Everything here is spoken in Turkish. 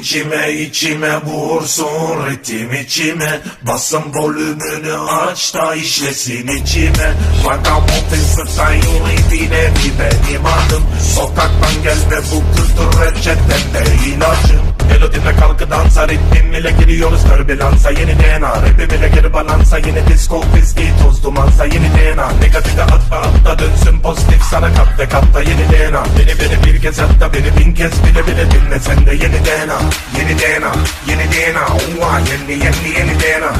İçime içime vursun ritim içime. Basın volümünü aç da işlesin içime. Vagabondin sayılı dile bir benim adım. Sokaktan gel ve bu kültür reçetemde ilacım Melodime kalkı dansa ritmim ile giriyoruz. Türbülansa Yeni DNA rapim ile geri balansa Yeni disco viski toz dumansa Yeni DNA pozitif sana katta katta yeni DNA Beni beni bir kez hatta beni bin kez bile bile dinle. Sen de yeni DNA Yeni DNA yeni DNA Uva yeni yeni Yeni DNA